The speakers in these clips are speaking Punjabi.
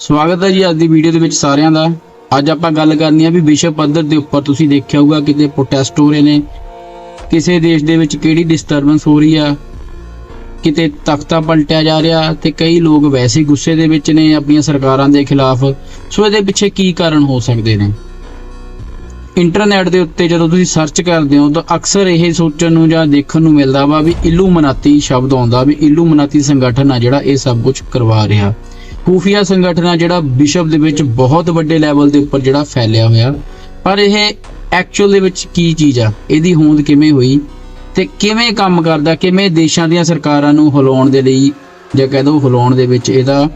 ਸਵਾਗਤ ਹੈ ਜੀ ਅੱਜ ਦੀ ਵੀਡੀਓ ਦੇ ਵਿੱਚ ਸਾਰਿਆਂ ਦਾ। ਅੱਜ ਆਪਾਂ ਗੱਲ ਕਰਨੀ ਆ ਵੀ ਵਿਸ਼ਵ ਪੱਧਰ ਦੇ ਉੱਪਰ ਤੁਸੀਂ ਦੇਖਿਆ ਹੋਊਗਾ ਕਿਤੇ ਪ੍ਰੋਟੈਸਟ ਹੋ ਰਹੇ ਨੇ। ਕਿਸੇ ਦੇਸ਼ ਦੇ ਵਿੱਚ ਕਿਹੜੀ ਡਿਸਟਰਬੈਂਸ ਹੋ ਰਹੀ ਆ। ਕਿਤੇ ਤਖਤਾ ਪਲਟਿਆ ਜਾ ਰਿਹਾ ਤੇ ਕਈ ਲੋਕ ਵੈਸੇ ਗੁੱਸੇ ਦੇ ਵਿੱਚ ਨੇ ਆਪਣੀਆਂ ਸਰਕਾਰਾਂ ਦੇ ਖਿਲਾਫ। ਸੋ ਇਹਦੇ ਪਿੱਛੇ ਕੀ ਕਾਰਨ ਹੋ ਸਕਦੇ ਨੇ? ਇੰਟਰਨੈਟ ਦੇ ਉੱਤੇ ਜਦੋਂ ਤੁਸੀਂ ਸਰਚ ਕਰਦੇ ਹੋ ਤਾਂ ਅਕਸਰ ਇਹ ਸੋਚਣ ਨੂੰ ਜਾਂ ਦੇਖਣ ਨੂੰ ਮਿਲਦਾ ਵਾ ਵੀ ਇਲੂਮਨਾਤੀ ਸ਼ਬਦ ਆਉਂਦਾ ਵੀ ਇਲੂਮਨਾਤੀ ਸੰਗਠਨ ਆ ਜਿਹੜਾ ਇਹ ਸਭ ਕੁਝ ਕਰਵਾ ਰਿਹਾ। ਖੂਫੀਆ ਸੰਗਠਨ ਜਿਹੜਾ ਵਿਸ਼ਵ ਦੇ ਵਿੱਚ ਬਹੁਤ ਵੱਡੇ ਲੈਵਲ ਦੇ ਉੱਪਰ ਜਿਹੜਾ ਫੈਲਿਆ ਹੋਇਆ, ਪਰ ਇਹ ਐਕਚੁਅਲ ਦੇ ਵਿੱਚ ਕੀ ਚੀਜ਼ ਆ? ਇਹਦੀ ਹੋਂਦ ਕਿਵੇਂ ਹੋਈ? ਤੇ ਕਿਵੇਂ ਕੰਮ ਕਰਦਾ? ਕਿਵੇਂ ਦੇਸ਼ਾਂ ਦੀਆਂ ਸਰਕਾਰਾਂ ਨੂੰ ਹਿਲਾਉਣ ਦੇ ਲਈ ਜਾਂ ਕਹਿ ਦੋ ਹਿਲਾਉਣ ਦੇ ਵਿੱਚ ਇਹਦਾ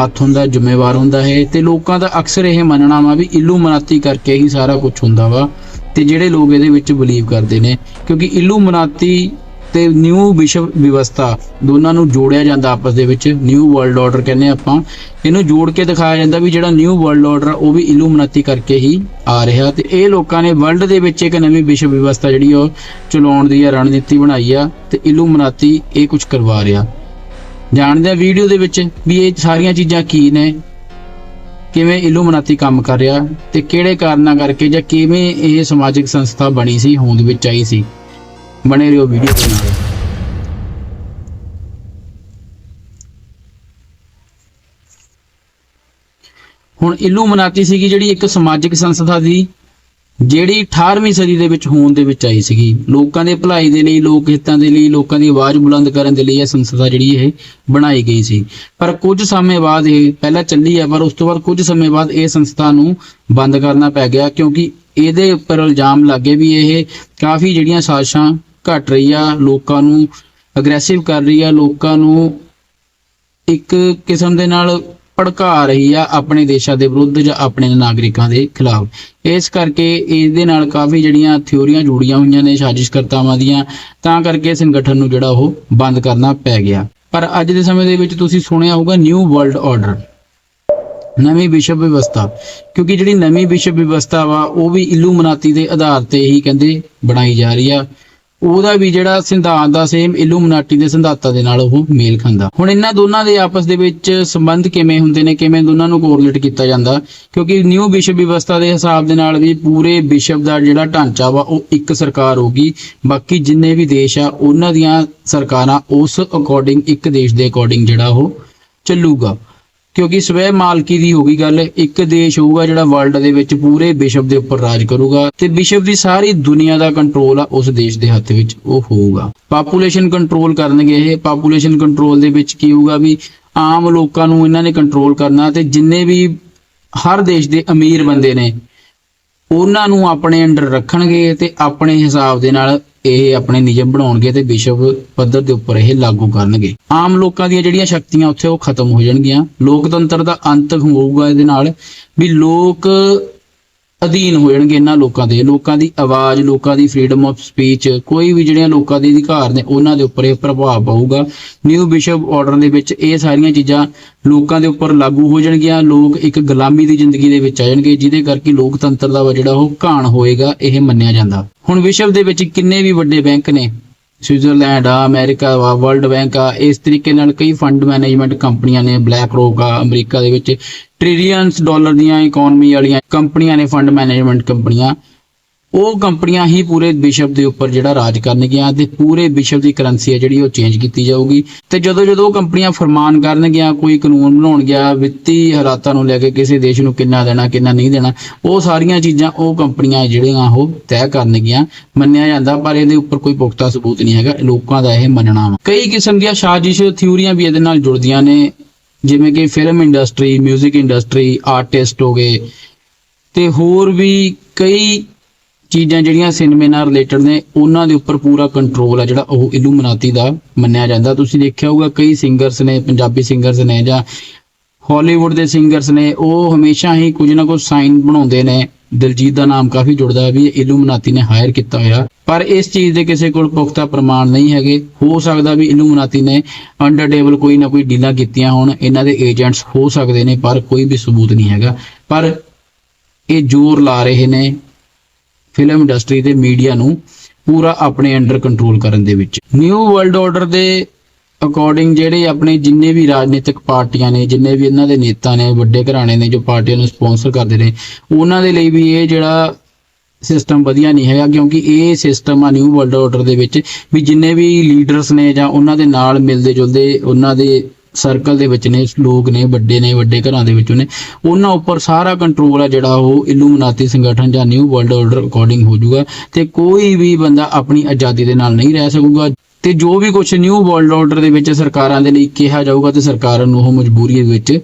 ਹੱਥ ਹੁੰਦਾ, ਜ਼ਿੰਮੇਵਾਰ ਹੁੰਦਾ ਹੈ? ਤੇ ਲੋਕਾਂ ਦਾ ਅਕਸਰ ਇਹ ਮੰਨਣਾ ਵਾ ਵੀ ਇਲੂਮਨਾਤੀ ਕਰਕੇ ਹੀ ਸਾਰਾ ਕੁਝ ਹੁੰਦਾ ਵਾ ਤੇ ਜਿਹੜੇ ਲੋਕ ਇਹਦੇ ਵਿੱਚ ਬਲੀਵ ਕਰਦੇ ਨੇ, ਕਿਉਂਕਿ ਇਲੂਮਨਾਤੀ ਤੇ ਨਿਊ ਵਿਸ਼ਵ ਵਿਵਸਥਾ ਦੋਨਾਂ ਨੂੰ ਜੋੜਿਆ ਜਾਂਦਾ ਆਪਸ ਦੇ ਵਿੱਚ, ਨਿਊ ਵਰਲਡ ਆਰਡਰ ਕਹਿੰਦੇ ਆਪਾਂ। ਇਹਨੂੰ ਜੋੜ ਕੇ ਦਿਖਾਇਆ ਜਾਂਦਾ ਵੀ ਜਿਹੜਾ ਨਿਊ ਵਰਲਡ ਆਰਡਰ ਉਹ ਵੀ ਇਲੂਮਨਾਤੀ ਕਰਕੇ ਹੀ ਆ ਰਿਹਾ। ਤੇ ਇਹ ਲੋਕਾਂ ਨੇ ਵਰਲਡ ਦੇ ਵਿੱਚ ਇੱਕ ਨਵੀਂ ਵਿਸ਼ਵ ਵਿਵਸਥਾ ਜਿਹੜੀ ਉਹ ਚਲਾਉਣ ਦੀ ਆ, ਰਣਨੀਤੀ ਬਣਾਈ ਆ ਤੇ ਇਲੂਮਨਾਤੀ ਇਹ ਕੁਝ ਕਰਵਾ ਰਿਹਾ। ਜਾਣਦੇ ਆ ਵੀਡੀਓ ਦੇ ਵਿੱਚ ਵੀ ਇਹ ਸਾਰੀਆਂ ਚੀਜ਼ਾਂ ਕੀ ਨੇ, ਕਿਵੇਂ ਇਲੂਮਨਾਤੀ ਕੰਮ ਕਰ ਰਿਹਾ ਤੇ ਕਿਹੜੇ ਕਾਰਨਾਂ ਕਰਕੇ ਜਾਂ ਕਿਵੇਂ ਇਹ ਸਮਾਜਿਕ ਸੰਸਥਾ ਬਣੀ ਸੀ, ਹੋਂਦ ਵਿੱਚ ਆਈ ਸੀ। ਬਣੇ ਰਹੋ ਵੀਡੀਓ ਦੇ ਨਾਲ। ਹੁਣ ਇਲੂਮਨਾਤੀ ਸੀਗੀ ਜਿਹੜੀ ਇੱਕ ਸਮਾਜਿਕ ਸੰਸਥਾ ਸੀ, ਜਿਹੜੀ 18ਵੀਂ ਸਦੀ ਦੇ ਵਿੱਚ ਹੋਣ ਦੇ ਵਿੱਚ ਆਈ ਸੀਗੀ। ਲੋਕਾਂ ਦੇ ਭਲਾਈ ਦੇ ਲਈ, ਲੋਕ ਹਿੱਤਾਂ ਦੇ ਲਈ, ਲੋਕਾਂ ਦੀ ਆਵਾਜ਼ ਬੁਲੰਦ ਕਰਨ ਦੇ ਲਈ ਇਹ ਸੰਸਥਾ ਜਿਹੜੀ ਇਹ ਬਣਾਈ ਗਈ ਸੀ। ਪਰ ਕੁਝ ਸਮੇਂ ਬਾਅਦ ਇਹ ਪਹਿਲਾਂ ਚੱਲੀ ਹੈ ਪਰ ਉਸ ਤੋਂ ਬਾਅਦ ਕੁਝ ਸਮੇਂ ਬਾਅਦ ਇਹ ਸੰਸਥਾ ਨੂੰ ਬੰਦ ਕਰਨਾ ਪੈ ਗਿਆ, ਕਿਉਂਕਿ ਇਹਦੇ ਉੱਪਰ ਇਲਜ਼ਾਮ ਲੱਗੇ ਵੀ ਇਹ ਕਾਫੀ ਜਿਹੜੀਆਂ ਸਾਜ਼ਿਸ਼ਾਂ ਘਟ ਰਹੀ ਆ, ਲੋਕਾਂ ਨੂੰ ਅਗਰੈਸਿਵ ਕਰ ਰਹੀ ਆ, ਲੋਕਾਂ ਨੂੰ ਇੱਕ ਕਿਸਮ ਦੇ ਨਾਲ ਭੜਕਾ ਰਹੀ ਆ ਆਪਣੇ ਦੇਸ਼ਾਂ ਦੇ ਵਿਰੁੱਧ ਜਾਂ ਆਪਣੇ ਨਾਗਰਿਕਾਂ ਦੇ ਖਿਲਾਫ। ਇਸ ਕਰਕੇ ਇਹਦੇ ਨਾਲ ਕਾਫੀ ਜਿਹੜੀਆਂ ਥਿਉਰੀਆਂ ਜੁੜੀਆਂ ਹੋਈਆਂ ਨੇ ਸਾਜ਼ਿਸ਼ਕਰਤਾਵਾਂ ਦੀਆਂ, ਤਾਂ ਕਰਕੇ ਸੰਗਠਨ ਨੂੰ ਜਿਹੜਾ ਉਹ ਬੰਦ ਕਰਨਾ ਪੈ ਗਿਆ। ਪਰ ਅੱਜ ਦੇ ਸਮੇਂ ਦੇ ਵਿੱਚ ਤੁਸੀਂ ਸੁਣਿਆ ਹੋਊਗਾ ਨਿਊ ਵਰਲਡ ਆਰਡਰ ਨਵੀਂ ਵਿਸ਼ਵ ਵਿਵਸਥਾ। ਕਿਉਂਕਿ ਜਿਹੜੀ ਨਵੀਂ ਵਿਸ਼ਵ ਵਿਵਸਥਾ ਵਾ, ਉਹ ਵੀ ਇਲੂਮਨਾਤੀ ਦੇ ਆਧਾਰ ਤੇ ਹੀ ਕਹਿੰਦੇ ਬਣਾਈ ਜਾ ਰਹੀ ਆ। ਉਹਦਾ ਵੀ ਜਿਹੜਾ ਸਿਧਾਂਤ ਦਾ ਸੇਮ ਇਲੂਮਨਾਟੀ ਦੇ ਸਿਧਾਂਤਾਂ ਦੇ ਨਾਲ ਉਹ ਮੇਲ ਖਾਂਦਾ। ਹੁਣ ਇਹਨਾਂ ਦੋਨਾਂ ਦੇ ਆਪਸ ਦੇ ਵਿੱਚ ਸੰਬੰਧ ਕਿਵੇਂ ਹੁੰਦੇ ਨੇ, ਕਿਵੇਂ ਦੋਨਾਂ ਨੂੰ ਕੋਰਿਲੇਟ ਕੀਤਾ ਜਾਂਦਾ, ਕਿਉਂਕਿ ਨਿਊ ਵਿਸ਼ਵ ਵਿਵਸਥਾ ਦੇ ਹਿਸਾਬ ਦੇ ਨਾਲ ਵੀ ਪੂਰੇ ਵਿਸ਼ਵ ਦਾ ਜਿਹੜਾ ਢਾਂਚਾ ਵਾ, ਉਹ ਇੱਕ ਸਰਕਾਰ ਹੋਗੀ ਬਾਕੀ ਜਿੰਨੇ ਵੀ ਦੇਸ਼ ਆ, ਉਹਨਾਂ ਦੀਆਂ ਸਰਕਾਰਾਂ ਉਸ ਅਕੋਰਡਿੰਗ ਇੱਕ ਦੇਸ਼ ਦੇ ਅਕੋਰਡਿੰਗ ਜਿਹੜਾ ਉਹ ਚੱਲੂਗਾ। ਕਿਉਂਕਿ ਸਵੈ ਮਾਲਕੀ ਦੀ ਹੋਗੀ ਗੱਲ, ਇੱਕ ਦੇਸ਼ ਹੋਊਗਾ ਜਿਹੜਾ ਵਰਲਡ ਦੇ ਵਿੱਚ ਪੂਰੇ ਵਿਸ਼ਵ ਦੇ ਉੱਪਰ ਰਾਜ ਕਰੂਗਾ ਤੇ ਵਿਸ਼ਵ ਦੀ ਸਾਰੀ ਦੁਨੀਆ ਦਾ ਕੰਟਰੋਲ ਆ ਉਸ ਦੇਸ਼ ਦੇ ਹੱਥ ਵਿੱਚ, ਉਹ ਹੋਊਗਾ। ਪਾਪੂਲੇਸ਼ਨ ਕੰਟਰੋਲ ਕਰਨਗੇ ਇਹ ਪਾਪੂਲੇਸ਼ਨ ਕੰਟਰੋਲ ਦੇ ਵਿੱਚ ਕੀ ਹੋਊਗਾ ਵੀ ਆਮ ਲੋਕਾਂ ਨੂੰ ਇਹਨਾਂ ਨੇ ਕੰਟਰੋਲ ਕਰਨਾ ਤੇ ਜਿੰਨੇ ਵੀ ਹਰ ਦੇਸ਼ ਦੇ ਅਮੀਰ ਬੰਦੇ ਨੇ, ਉਹਨਾਂ ਨੂੰ ਆਪਣੇ ਅੰਡਰ ਰੱਖਣਗੇ ਤੇ ਆਪਣੇ ਹਿਸਾਬ ਦੇ ਨਾਲ ਇਹ ਆਪਣੇ ਨਿਯਮ ਬਣਾਉਣਗੇ ਤੇ ਵਿਸ਼ਵ ਪੱਧਰ ਦੇ ਉੱਪਰ ਇਹ ਲਾਗੂ ਕਰਨਗੇ। ਆਮ ਲੋਕਾਂ ਦੀਆਂ ਜਿਹੜੀਆਂ ਸ਼ਕਤੀਆਂ ਉੱਥੇ ਉਹ ਖਤਮ ਹੋ ਜਾਣਗੀਆਂ। ਲੋਕਤੰਤਰ ਦਾ ਅੰਤ ਹੋਊਗਾ ਇਹਦੇ ਨਾਲ ਵੀ ਲੋਕ ਅਧੀਨ ਹੋ ਜਾਣਗੇ ਇਹਨਾਂ ਲੋਕਾਂ ਦੇ, ਲੋਕਾਂ ਦੀ ਆਵਾਜ਼, ਲੋਕਾਂ ਦੀ ਫਰੀडम ਆਫ ਸਪੀਚ ਕੋਈ ਵੀ ਜਿਹੜੀਆਂ ਲੋਕਾਂ ਦੇ ਅਧਿਕਾਰ ਨੇ, ਉਹਨਾਂ ਦੇ ਉੱਪਰ ਇਹ ਪ੍ਰਭਾਵ ਪਾਊਗਾ। ਨਿਊ ਵਿਸ਼ਵ ਆਰਡਰ ਦੇ ਵਿੱਚ ਇਹ ਸਾਰੀਆਂ ਚੀਜ਼ਾਂ ਲੋਕਾਂ ਦੇ ਉੱਪਰ ਲਾਗੂ ਹੋ ਜਾਣਗੀਆਂ। ਲੋਕ ਇੱਕ ਗੁਲਾਮੀ ਦੀ ਜ਼ਿੰਦਗੀ ਦੇ ਵਿੱਚ ਆ ਜਾਣਗੇ, ਜਿਹਦੇ ਕਰਕੇ ਲੋਕਤੰਤਰ ਦਾ ਵਾ ਜਿਹੜਾ ਉਹ ਘਾਣ ਹੋਏਗਾ, ਇਹ ਮੰਨਿਆ ਜਾਂਦਾ। ਹੁਣ ਵਿਸ਼ਵ ਦੇ ਵਿੱਚ ਕਿੰਨੇ ਵੀ ਵੱਡੇ ਬੈਂਕ ਨੇ ਸਵਿਟਜ਼ਰਲੈਂਡ ਆ ਅਮਰੀਕਾ ਵਾ ਵਰਲਡ ਬੈਂਕ ਆ ਇਸ ਤਰੀਕੇ ਨਾਲ ਕਈ ਫੰਡ ਮੈਨੇਜਮੈਂਟ ਕੰਪਨੀਆਂ ਨੇ, ਬਲੈਕ ਰੋਕ ਆ ਅਮਰੀਕਾ ਦੇ ਵਿੱਚ ਟ੍ਰਿਲੀਅਨਸ ਡਾਲਰ ਦੀਆਂ ਇਕਨੋਮੀ ਵਾਲੀਆਂ ਕੰਪਨੀਆਂ ਨੇ, ਫੰਡ ਮੈਨੇਜਮੈਂਟ ਕੰਪਨੀਆਂ। ਉਹ ਕੰਪਨੀਆਂ ਹੀ ਪੂਰੇ ਵਿਸ਼ਵ ਦੇ ਉੱਪਰ ਜਿਹੜਾ ਰਾਜ ਕਰਨਗੀਆਂ ਤੇ ਪੂਰੇ ਵਿਸ਼ਵ ਦੀ ਕਰੰਸੀ ਹੈ ਜਿਹੜੀ ਉਹ ਚੇਂਜ ਕੀਤੀ ਜਾਊਗੀ। ਤੇ ਜਦੋਂ ਜਦੋਂ ਉਹ ਕੰਪਨੀਆਂ ਫਰਮਾਨ ਕਰਨਗੀਆਂ, ਕੋਈ ਕਾਨੂੰਨ ਬਣਾਉਣਗੀਆਂ ਵਿੱਤੀ ਹਾਲਾਤਾਂ ਨੂੰ ਲੈ ਕੇ ਕਿਸੇ ਦੇਸ਼ ਨੂੰ ਕਿੰਨਾ ਦੇਣਾ, ਕਿੰਨਾ ਨਹੀਂ ਦੇਣਾ, ਉਹ ਸਾਰੀਆਂ ਚੀਜ਼ਾਂ ਉਹ ਕੰਪਨੀਆਂ ਜਿਹੜੀਆਂ ਉਹ ਤੈਅ ਕਰਨਗੀਆਂ, ਮੰਨਿਆ ਜਾਂਦਾ, ਪਰ ਇਹਦੇ ਉੱਪਰ ਕੋਈ ਪੁਖਤਾ ਸਬੂਤ ਨਹੀਂ ਹੈਗਾ। ਲੋਕਾਂ ਦਾ ਇਹ ਮੰਨਣਾ ਵਾ। ਕਈ ਕਿਸਮ ਦੀਆਂ ਸਾਜ਼ਿਸ਼ ਥਿਊਰੀਆਂ ਵੀ ਇਹਦੇ ਨਾਲ ਜੁੜਦੀਆਂ ਨੇ। ਜਿਵੇਂ ਕਿ ਫਿਲਮ ਇੰਡਸਟਰੀ 뮤직 ਇੰਡਸਟਰੀ ਆਰਟਿਸਟ ਹੋ ਗਏ। ਤੇ ਹੋਰ ਵੀ ਕਈ ਚੀਜ਼ਾਂ ਜਿਹੜੀਆਂ ਸਿਨੇਮੇ ਨਾਲ ਰਿਲੇਟਡ ਨੇ, ਉਹਨਾਂ ਦੇ ਉੱਪਰ ਪੂਰਾ ਕੰਟਰੋਲ ਆ ਜਿਹੜਾ ਉਹ ਇਲੂਮਨਾਤੀ ਦਾ ਮੰਨਿਆ ਜਾਂਦਾ। ਤੁਸੀਂ ਦੇਖਿਆ ਹੋਊਗਾ ਕਈ ਸਿੰਗਰਸ ਨੇ, ਪੰਜਾਬੀ ਸਿੰਗਰਸ ਨੇ ਜਾਂ ਹਾਲੀਵੁੱਡ ਦੇ ਸਿੰਗਰਸ ਨੇ, ਉਹ ਹਮੇਸ਼ਾ ਹੀ ਕੁਝ ਨਾ ਕੁਝ ਸਾਈਨ ਬਣਾਉਂਦੇ ਨੇ। ਦਿਲਜੀਤ ਦਾ ਨਾਮ ਕਾਫੀ ਜੁੜਦਾ ਵੀ ਇਹ ਇਲੂਮਨਾਤੀ ਨੇ ਹਾਇਰ ਕੀਤਾ ਹੋਇਆ। ਪਰ ਇਸ ਚੀਜ਼ ਦੇ ਕਿਸੇ ਕੋਲ ਪੁਖਤਾ ਪ੍ਰਮਾਣ ਨਹੀਂ ਹੈਗੇ। ਹੋ ਸਕਦਾ ਵੀ ਇਲੂਮਨਾਤੀ ਨੇ ਅੰਡਰ ਟੇਬਲ ਕੋਈ ਨਾ ਕੋਈ ਡੀਲਾਂ ਕੀਤੀਆਂ ਹੋਣ, ਇਹਨਾਂ ਦੇ ਏਜੰਟਸ ਹੋ ਸਕਦੇ ਨੇ, ਪਰ ਕੋਈ ਵੀ ਸਬੂਤ ਨਹੀਂ ਹੈਗਾ। ਪਰ ਇਹ ਜ਼ੋਰ ਲਾ ਰਹੇ ਨੇ ਫਿਲਮ ਇੰਡਸਟਰੀ ਤੇ ਮੀਡੀਆ ਨੂੰ ਪੂਰਾ ਆਪਣੇ ਅੰਡਰ ਕੰਟਰੋਲ ਕਰਨ ਦੇ ਵਿੱਚ। ਨਿਊ ਵਰਲਡ ਆਰਡਰ ਦੇ ਅਕੋਰਡਿੰਗ ਜਿਹੜੇ ਆਪਣੇ ਜਿੰਨੇ ਵੀ ਰਾਜਨੀਤਿਕ ਪਾਰਟੀਆਂ ਨੇ, ਜਿੰਨੇ ਵੀ ਇਹਨਾਂ ਦੇ ਨੇਤਾ ਨੇ, ਵੱਡੇ ਘਰਾਣੇ ਨੇ ਜੋ ਪਾਰਟੀਆਂ ਨੂੰ ਸਪਾਂਸਰ ਕਰਦੇ ਨੇ, ਉਹਨਾਂ ਦੇ ਲਈ ਵੀ ਇਹ ਜਿਹੜਾ ਸਿਸਟਮ ਵਧੀਆ ਨਹੀਂ ਹੈਗਾ ਕਿਉਂਕਿ ਇਹ ਸਿਸਟਮ ਆ ਨਿਊ ਵਰਲਡ ਆਰਡਰ ਦੇ ਵਿੱਚ ਵੀ ਜਿੰਨੇ ਵੀ ਲੀਡਰਸ ਨੇ ਜਾਂ ਉਹਨਾਂ ਦੇ ਨਾਲ ਮਿਲਦੇ ਜੁਲਦੇ ਉਹਨਾਂ ਦੇ ਸਰਕਲ ਦੇ ਵਿੱਚ ਨੇ, ਲੋਕ ਨੇ, ਵੱਡੇ ਨੇ, ਵੱਡੇ ਘਰਾਂ ਦੇ ਵਿੱਚੋਂ ਨੇ, ਉਹਨਾਂ ਉੱਪਰ ਸਾਰਾ ਕੰਟਰੋਲ ਆ ਜਿਹੜਾ ਉਹ ਇਲੂਮਨਾਤੀ ਸੰਗਠਨ ਜਾਂ ਨਿਊ ਵਰਲਡ ਆਰਡਰ ਅਕੋਰਡਿੰਗ ਹੋ ਜਾਊਗਾ ਤੇ ਕੋਈ ਵੀ ਬੰਦਾ ਆਪਣੀ ਆਜ਼ਾਦੀ ਦੇ ਨਾਲ ਨਹੀਂ ਰਹਿ ਸਕੂਗਾ ਤੇ ਜੋ ਵੀ ਕੁਝ ਨਿਊ ਵਰਲਡ ਆਰਡਰ ਦੇ ਵਿੱਚ ਸਰਕਾਰਾਂ ਦੇ ਲਈ ਕਿਹਾ ਜਾਊਗਾ ਤੇ ਸਰਕਾਰਾਂ ਨੂੰ ਉਹ ਮਜਬੂਰੀ ਦੇ ਵਿੱਚ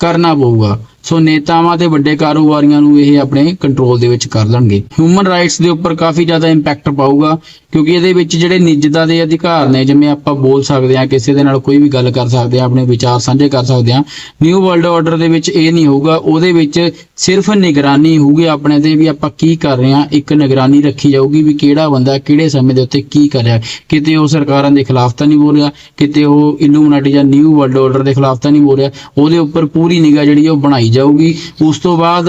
ਕਰਨਾ ਪਊਗਾ। ਸੋ ਨੇਤਾਵਾਂ ਤੇ ਵੱਡੇ ਕਾਰੋਬਾਰੀਆਂ ਨੂੰ ਇਹ ਆਪਣੇ ਕੰਟਰੋਲ ਦੇ ਵਿੱਚ ਕਰ ਲੈਣਗੇ। ਹਿਊਮਨ ਰਾਈਟਸ ਦੇ ਉੱਪਰ ਕਾਫੀ ਜ਼ਿਆਦਾ ਇੰਪੈਕਟ ਪਾਊਗਾ, ਕਿਉਂਕਿ ਇਹਦੇ ਵਿੱਚ ਜਿਹੜੇ ਨਿੱਜਤਾ ਦੇ ਅਧਿਕਾਰ ਨੇ, ਜਿਵੇਂ ਆਪਾਂ ਬੋਲ ਸਕਦੇ ਹਾਂ, ਕਿਸੇ ਦੇ ਨਾਲ ਕੋਈ ਵੀ ਗੱਲ ਕਰ ਸਕਦੇ ਹਾਂ, ਆਪਣੇ ਵਿਚਾਰ ਸਾਂਝੇ ਕਰ ਸਕਦੇ ਹਾਂ ਨਿਊ ਵਰਲਡ ਆਰਡਰ ਦੇ ਵਿੱਚ ਇਹ ਨਹੀਂ ਹੋਊਗਾ, ਉਹਦੇ ਵਿੱਚ ਸਿਰਫ ਨਿਗਰਾਨੀ ਹੋਊਗੀ ਆਪਣੇ ਤੇ ਵੀ ਆਪਾਂ ਕੀ ਕਰ ਰਹੇ ਹਾਂ, ਇੱਕ ਨਿਗਰਾਨੀ ਰੱਖੀ ਜਾਊਗੀ ਵੀ ਕਿਹੜਾ ਬੰਦਾ ਕਿਹੜੇ ਸਮੇਂ ਦੇ ਉੱਤੇ ਕੀ ਕਰ ਰਿਹਾ। ਕਿਤੇ ਉਹ ਸਰਕਾਰਾਂ ਦੇ ਖਿਲਾਫ ਤਾਂ ਨਹੀਂ ਬੋਲ ਰਿਹਾ, ਕਿਤੇ ਉਹ ਇਲੂਮਨਾਟੀ ਜਾਂ ਨਿਊ ਵਰਲਡ ਆਰਡਰ ਦੇ ਖਿਲਾਫ ਤਾਂ ਨਹੀਂ ਬੋਲ ਰਿਹਾ, ਉਹਦੇ ਉੱਪਰ ਪੂਰੀ ਨਿਗਾਹ ਜਿਹੜੀ ਉਹ ਬਣਾਈ ਜਾਊਗੀ। ਉਸ ਤੋਂ ਬਾਅਦ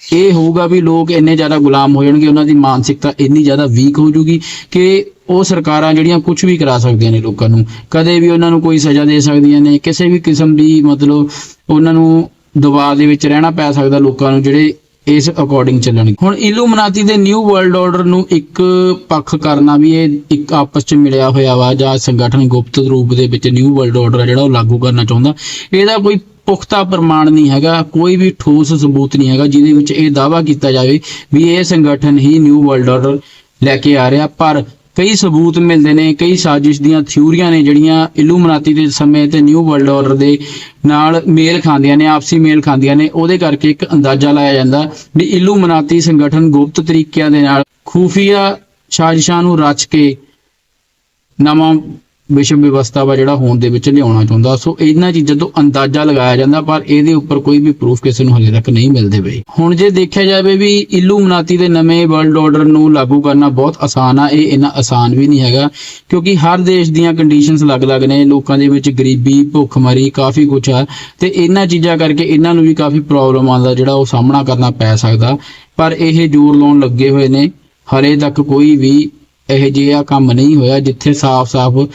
ਇਹ ਹੋਊਗਾ ਵੀ ਲੋਕ ਇੰਨੇ ਜ਼ਿਆਦਾ ਗੁਲਾਮ ਹੋ ਜਾਣਗੇ, ਉਹਨਾਂ ਦੀ ਮਾਨਸਿਕਤਾ ਇੰਨੀ ਜ਼ਿਆਦਾ ਵੀਕ ਹੋ ਜੂਗੀ ਕਿ ਉਹ ਸਰਕਾਰਾਂ ਜਿਹੜੀਆਂ ਕੁਝ ਵੀ ਕਰਾ ਸਕਦੀਆਂ ਨੇ ਲੋਕਾਂ ਨੂੰ, ਕਦੇ ਵੀ ਉਹਨਾਂ ਨੂੰ ਕੋਈ ਸਜ਼ਾ ਦੇ ਸਕਦੀਆਂ ਨੇ, ਕਿਸੇ ਵੀ ਕਿਸਮ ਦੀ ਮਤਲਬ ਉਹਨਾਂ ਨੂੰ ਦਬਾਅ ਦੇ ਵਿੱਚ ਰਹਿਣਾ ਪੈ ਸਕਦਾ ਲੋਕਾਂ ਨੂੰ ਜਿਹੜੇ ਇਸ ਅਕੋਰਡਿੰਗ ਚੱਲਣਗੇ। ਹੁਣ ਇਲੂਮਨਾਤੀ ਦੇ ਨਿਊ ਵਰਲਡ ਆਰਡਰ ਨੂੰ ਇੱਕ ਪੱਖ ਕਰਨਾ ਵੀ ਇਹ ਇੱਕ ਆਪਸ ਚ ਮਿਲਿਆ ਹੋਇਆ ਵਾ ਜਾਂ ਸੰਗਠਨ ਗੁਪਤ ਰੂਪ ਦੇ ਵਿੱਚ ਨਿਊ ਵਰਲਡ ਆਰਡਰ ਜਿਹੜਾ ਉਹ ਲਾਗੂ ਕਰਨਾ ਚਾਹੁੰਦਾ। ਇਹਦਾ ਕੋਈ ਪੁਖਤਾ ਪ੍ਰਮਾਣ ਨਹੀਂ ਹੈਗਾ, ਕੋਈ ਵੀ ਠੋਸ ਸਬੂਤ ਨਹੀਂ ਹੈਗਾ ਜਿਹਦੇ ਵਿੱਚ ਇਹ ਦਾਵਾ ਕੀਤਾ ਜਾਵੇ ਵੀ ਇਹ ਸੰਗਠਨ ਹੀ ਨਿਊ ਵਰਲਡ ਆਰਡਰ ਲੈ ਕੇ ਆ ਰਿਹਾ। ਪਰ ਕਈ ਸਬੂਤ ਮਿਲਦੇ ਨੇ, ਕਈ ਸਾਜ਼ਿਸ਼ ਦੀਆਂ ਥਿਊਰੀਆਂ ਨੇ ਜਿਹੜੀਆਂ ਇਲੂਮਨਾਤੀ ਦੇ ਸਮੇਂ ਤੇ ਨਿਊ ਵਰਲਡ ਆਰਡਰ ਦੇ ਨਾਲ ਮੇਲ ਖਾਂਦੀਆਂ ਨੇ, ਆਪਸੀ ਮੇਲ ਖਾਂਦੀਆਂ ਨੇ, ਉਹਦੇ ਕਰਕੇ ਇੱਕ ਅੰਦਾਜ਼ਾ ਲਾਇਆ ਜਾਂਦਾ ਵੀ ਇਲੂਮਨਾਤੀ ਸੰਗਠਨ ਗੁਪਤ ਤਰੀਕਿਆਂ ਦੇ ਨਾਲ ਖੂਫੀਆ ਸਾਜ਼ਿਸ਼ਾਂ ਨੂੰ ਰਚ ਕੇ ਨਵਾਂ ਵਿਸ਼ਵ ਵਿਵਸਥਾ ਵਾ ਜਿਹੜਾ ਹੋਣ ਦੇ ਵਿੱਚ ਲਿਆਉਣਾ ਚਾਹੁੰਦਾ। ਸੋ ਇਹਨਾਂ ਚੀਜ਼ਾਂ ਤੋਂ ਅੰਦਾਜ਼ਾ ਲਗਾਇਆ ਜਾਂਦਾ, ਪਰ ਇਹਦੇ ਉੱਪਰ ਕੋਈ ਵੀ ਪ੍ਰੂਫ ਕਿਸੇ ਨੂੰ ਹਲੇ ਤੱਕ ਨਹੀਂ ਮਿਲਦੇ ਬਈ ਹੁਣ ਜੇ ਦੇਖਿਆ ਜਾਵੇ ਵੀ ਇਲੂਮਨਾਤੀ ਦੇ ਨਵੇਂ ਵਰਲਡ ਆਰਡਰ ਨੂੰ ਲਾਗੂ ਕਰਨਾ ਬਹੁਤ ਆਸਾਨ ਆ, ਇਹ ਇੰਨਾ ਆਸਾਨ ਵੀ ਨਹੀਂ ਹੈਗਾ, ਕਿਉਂਕਿ ਹਰ ਦੇਸ਼ ਦੀਆਂ ਕੰਡੀਸ਼ਨਸ ਅਲੱਗ-ਅਲੱਗ ਨੇ, ਲੋਕਾਂ ਦੇ ਵਿੱਚ ਗਰੀਬੀ, ਭੁੱਖਮਰੀ ਕਾਫੀ ਕੁਝ ਆ, ਤੇ ਇਹਨਾਂ ਚੀਜ਼ਾਂ ਕਰਕੇ ਇਹਨਾਂ ਨੂੰ ਵੀ ਕਾਫੀ ਪ੍ਰੋਬਲਮਾਂ ਦਾ ਜਿਹੜਾ ਉਹ ਸਾਹਮਣਾ ਕਰਨਾ ਪੈ ਸਕਦਾ। ਪਰ ਇਹ ਜ਼ੋਰ ਲਾਉਣ ਲੱਗੇ ਹੋਏ ਨੇ, ਹਲੇ ਤੱਕ ਕੋਈ ਵੀ ਇਹ ਜਿਹਾ ਕੰਮ ਨਹੀਂ ਹੋਇਆ ਜਿੱਥੇ ਸਾਫ਼-ਸਾਫ਼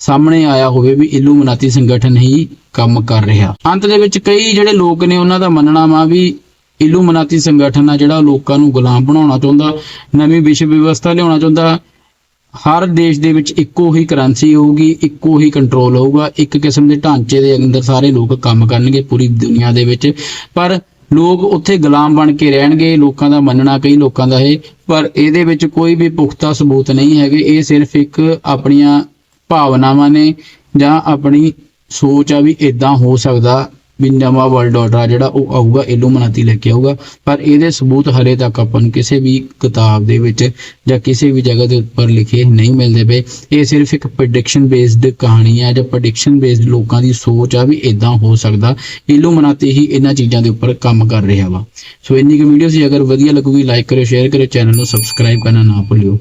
ਸਾਹਮਣੇ ਆਇਆ ਹੋਵੇ ਵੀ ਇਲੂਮਨਾਤੀ ਸੰਗਠਨ ਹੀ ਕੰਮ ਕਰ ਰਿਹਾ। ਅੰਤ ਦੇ ਵਿੱਚ ਕਈ ਜਿਹੜੇ ਲੋਕ ਨੇ ਉਹਨਾਂ ਦਾ ਮੰਨਣਾ ਵਾ ਵੀ ਇਲੂਮਨਾਤੀ ਸੰਗਠਨ ਆ ਜਿਹੜਾ ਲੋਕਾਂ ਨੂੰ ਗੁਲਾਮ ਬਣਾਉਣਾ ਚਾਹੁੰਦਾ, ਨਵੀਂ ਵਿਸ਼ਵ ਵਿਵਸਥਾ ਲਿਆਉਣਾ ਚਾਹੁੰਦਾ, ਹਰ ਦੇਸ਼ ਦੇ ਵਿੱਚ ਇੱਕੋ ਹੀ ਕਰੰਸੀ ਹੋਊਗੀ, ਇੱਕੋ ਹੀ ਕੰਟਰੋਲ ਹੋਊਗਾ, ਇੱਕ ਕਿਸਮ ਦੇ ਢਾਂਚੇ ਦੇ ਅੰਦਰ ਸਾਰੇ ਲੋਕ ਕੰਮ ਕਰਨਗੇ ਪੂਰੀ ਦੁਨੀਆ ਦੇ ਵਿੱਚ। ਪਰ ਲੋਕ ਉੱਥੇ ਗੁਲਾਮ ਬਣ ਕੇ ਰਹਿਣਗੇ, ਲੋਕਾਂ ਦਾ ਮੰਨਣਾ, ਕਈ ਲੋਕਾਂ ਦਾ ਇਹ, ਪਰ ਇਹਦੇ ਵਿੱਚ ਕੋਈ ਵੀ ਪੁਖਤਾ ਸਬੂਤ ਨਹੀਂ ਹੈਗੇ, ਇਹ ਸਿਰਫ ਇੱਕ ਆਪਣੀਆਂ ਭਾਵਨਾਵਾਂ ਨੇ ਜਾਂ ਆਪਣੀ ਸੋਚ ਆ ਵੀ ਇਦਾਂ ਹੋ ਸਕਦਾ ਵੀ ਨਵਾਂ ਵਰਲਡ ਆਰਡਰ ਆ ਜਿਹੜਾ ਉਹ ਆਊਗਾ ਇਲੂਮਨਾਤੀ ਲੈ ਕੇ ਆਊਗਾ। ਪਰ ਇਹਦੇ ਸਬੂਤ ਹਲੇ ਤੱਕ ਆਪਾਂ ਨੂੰ ਕਿਸੇ ਵੀ ਕਿਤਾਬ ਦੇ ਵਿੱਚ ਜਾਂ ਕਿਸੇ ਵੀ ਜਗ੍ਹਾ ਦੇ ਉੱਪਰ ਲਿਖੇ ਨਹੀਂ ਮਿਲਦੇ ਪਏ। ਇਹ ਸਿਰਫ ਇੱਕ ਪ੍ਰੈਡਿਕਸ਼ਨ ਬੇਸਡ ਕਹਾਣੀ ਆ ਜਾਂ ਪ੍ਰੈਡਿਕਸ਼ਨ ਬੇਸਡ ਲੋਕਾਂ ਦੀ ਸੋਚ ਆ ਵੀ ਇਦਾਂ ਹੋ ਸਕਦਾ। ਇਲੂਮਨਾਤੀ ਹੀ ਇਹਨਾਂ ਚੀਜ਼ਾਂ ਦੇ ਉੱਪਰ ਕੰਮ ਕਰ ਰਿਹਾ ਵਾ। ਸੋ ਇੰਨੀ ਕੁ ਵੀਡੀਓ ਸੀ। ਅਗਰ ਵਧੀਆ ਲੱਗੂਗੀ ਲਾਈਕ ਕਰਿਓ ਸ਼ੇਅਰ ਕਰਿਓ ਚੈਨਲ ਨੂੰ ਸਬਸਕ੍ਰਾਈਬ ਕਰਨਾ ਨਾ ਭੁੱਲਿਓ।